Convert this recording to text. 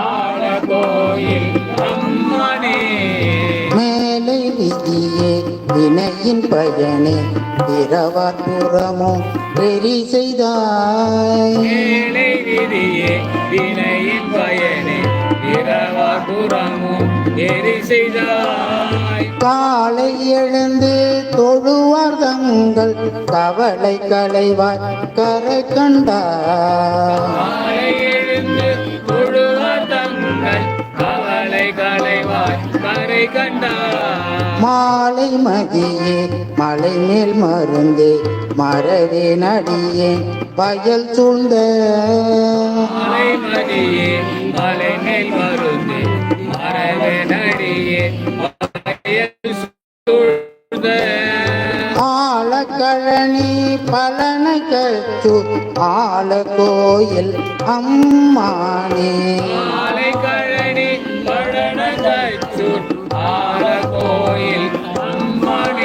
ஆழ கோயில் அம்மனே. மேலை விதியே வினையின் பயனே பிறவாற்புறமோ வெறி செய்தாய். ஏழை விதியே வினையின் பயனே இரவாபுறமும் எரி செய்தாய். காலை எழுந்து தொழுவார் தங்கள் கவலை களைவாய் கரை கண்டார். மாலை மதியே மலை மேல் மருந்தே மரவே நடியே வயல் சூழ்ந்த மலை மலை மருந்து மரவே நடியே வயல் சூழ்ந்த. ஆழக்கழனி பலனை கற்று ஆழ கோயில் அம்மானே.